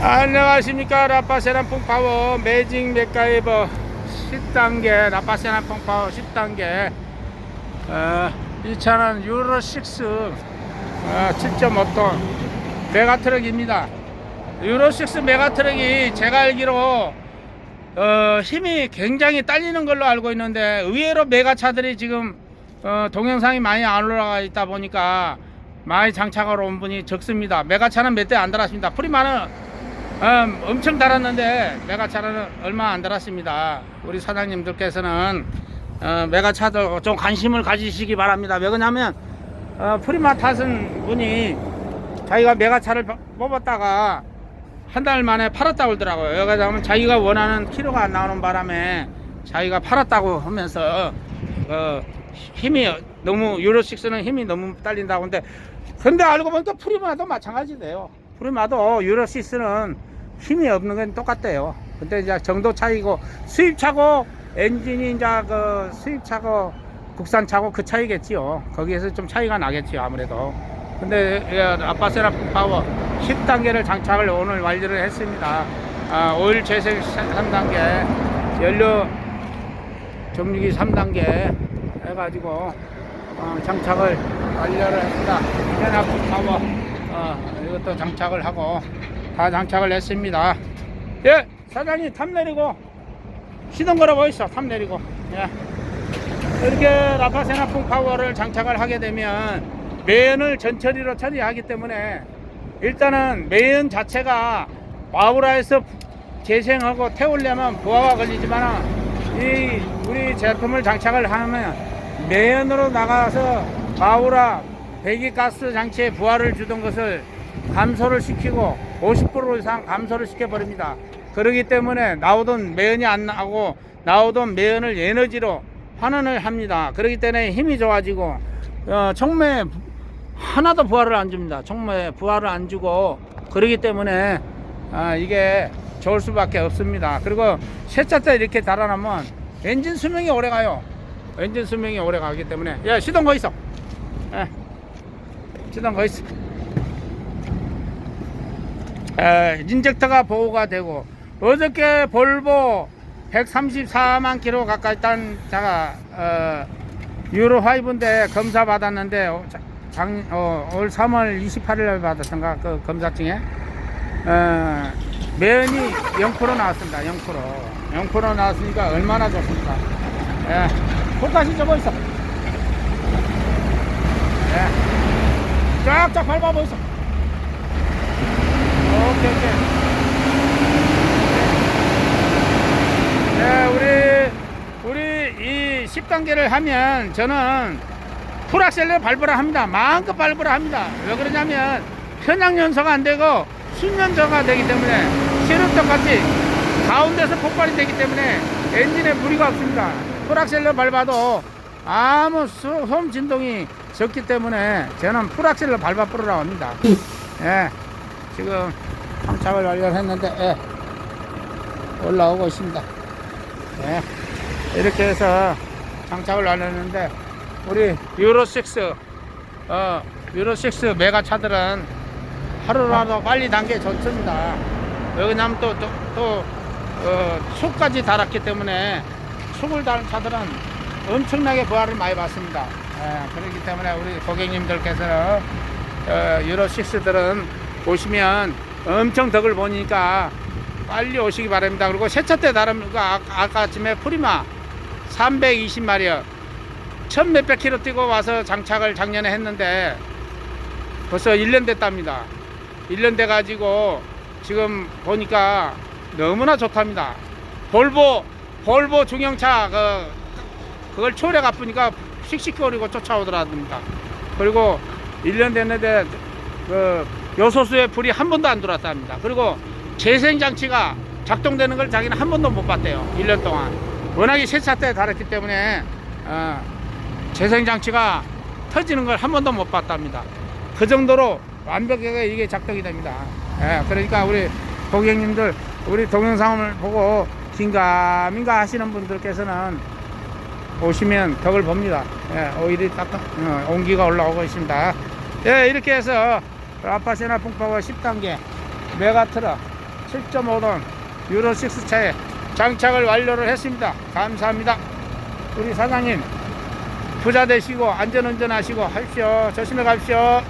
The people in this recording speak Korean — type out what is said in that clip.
안녕하십니까 라파세란풍 파워. 매직 맥가이버 10단계 라파세란풍 파워 10단계. 어, 이 차는 유로 6 어, 7.5톤 메가트럭입니다. 유로 6 메가트럭이 제가 알기로 어, 힘이 굉장히 딸리는 걸로 알고 있는데 의외로 메가차들이 지금 어, 동영상이 많이 안 올라가 있다 보니까 많이 장착하러 온 분이 적습니다. 메가차는 몇 대 안 달았습니다. 프리마는 음, 엄청 달았는데 메가차는 얼마 안 달았습니다. 우리 사장님들께서는 어, 메가차도 좀 관심을 가지시기 바랍니다. 왜 그러냐면 어, 프리마 탓은 분이 자기가 메가차를 바- 뽑았다가 한 달 만에 팔았다고 그러더라고요. 가면 자기가 원하는 키로가 안 나오는 바람에 자기가 팔았다고 하면서 어, 힘이 너무 유로6는 힘이 너무 딸린다고 근데 근데 알고 보니까 프리마도 마찬가지돼요. 프리마도 유로6는 힘이 없는 건 똑같대요. 근데 이제 정도 차이고 수입차고 엔진이 이제 그 수입차고 국산차고 그 차이겠지요. 거기에서 좀 차이가 나겠지요. 아무래도. 근데 예, 아빠세라 파워 10단계를 장착을 오늘 완료를 했습니다. 아, 오일 재생 3단계, 연료 정육이 3단계 해가지고 어, 장착을 완료를 했습니다. 세라 파워 어, 이것도 장착을 하고 다 장착을 했습니다. 예, 사장님 탑 내리고 시동 걸어 보이소. 탑 내리고. 예. 이렇게 라파세나풍 파워를 장착을 하게 되면 매연을 전처리로 처리하기 때문에 일단은 매연 자체가 바우라에서 재생하고 태우려면 부하가 걸리지만 이 우리 제품을 장착을 하면 매연으로 나가서 바우라 배기가스 장치에 부하를 주던 것을 감소를 시키고 50% 이상 감소를 시켜버립니다. 그러기 때문에 나오던 매연이 안 나오고 나오던 매연을 에너지로 환원을 합니다. 그렇기 때문에 힘이 좋아지고 어, 총매에 하나도 부하를 안 줍니다. 총매에 부하를 안 주고 그러기 때문에 아, 이게 좋을 수밖에 없습니다. 그리고 세차 때 이렇게 달아나면 엔진 수명이 오래 가요. 엔진 수명이 오래 가기 때문에 야 시동 거 있어. 예. 거 있어. 에, 인젝터가 보호가 되고 어저께 볼보 134만 킬로 가까이 딴 차가 어, 유로 5인데 검사 받았는데 어, 자- 장, 어, 올 3월 28일 날 받았던가 그 검사증에? 어, 매연이 0% 나왔습니다 0% 0% 나왔으니까 얼마나 좋습니까? 예, 코까지 접어 있어. 예, 쫙쫙 밟아 보이소. 오케이 오케이. 네. 우리 우리 이 10단계를 하면 저는 풀악셀을 밟으라 합니다. 마음껏 밟으라 합니다. 왜 그러냐면 편향 연소가 안 되고 순연소가 되기 때문에 시름떡같이 가운데서 폭발이 되기 때문에 엔진에 무리가 없습니다. 풀악셀로 밟아도 아무 수- 소음 진동이 적기 때문에 저는 풀악셀로 밟아 뿌리라고 합니다 예. 지금 장착을 완료했는데 예, 올라오고 있습니다. 예, 이렇게 해서 장착을 완료했는데 우리 유로 6 어, 유로 6 메가 차들은 하루라도 빨리 단계 좋습니다. 왜냐면 또, 또, 또 어, 속까지 달았기 때문에 속을 달은 차들은 엄청나게 부하를 많이 받습니다. 예, 그렇기 때문에 우리 고객님들께서는 어, 유로 6들은 오시면 엄청 덕을 보니까 빨리 오시기 바랍니다. 그리고 세차 때거 아- 아까 아침에 프리마 320마리어 천 몇백 킬로 뛰고 와서 장착을 작년에 했는데 벌써 1년 됐답니다. 1년 돼 가지고 지금 보니까 너무나 좋답니다. 볼보 볼보 중형차 그 그걸 초래 갚으니까 씩씩거리고 쫓아오더랍니다. 그리고 1년 됐는데 그 요소수에 불이 한 번도 안 들어왔답니다. 그리고 재생 장치가 작동되는 걸 자기는 한 번도 못 봤대요. 1년 동안. 워낙에 세차 때 달았기 때문에 어, 재생 장치가 터지는 걸 한 번도 못 봤답니다. 그 정도로 완벽하게 이게 작동이 됩니다. 예, 그러니까 우리 고객님들 우리 동영상을 보고 긴가민가 하시는 분들께서는 오시면 덕을 봅니다. 예, 오일이 딱 어, 온기가 올라오고 있습니다. 예, 이렇게 해서 아파시나 풍파와 10단계 메가트럭 7.5톤 유로 6 차에 장착을 완료를 했습니다. 감사합니다. 우리 사장님 부자 되시고 안전운전 하시고 하십시오. 조심해 가십시오.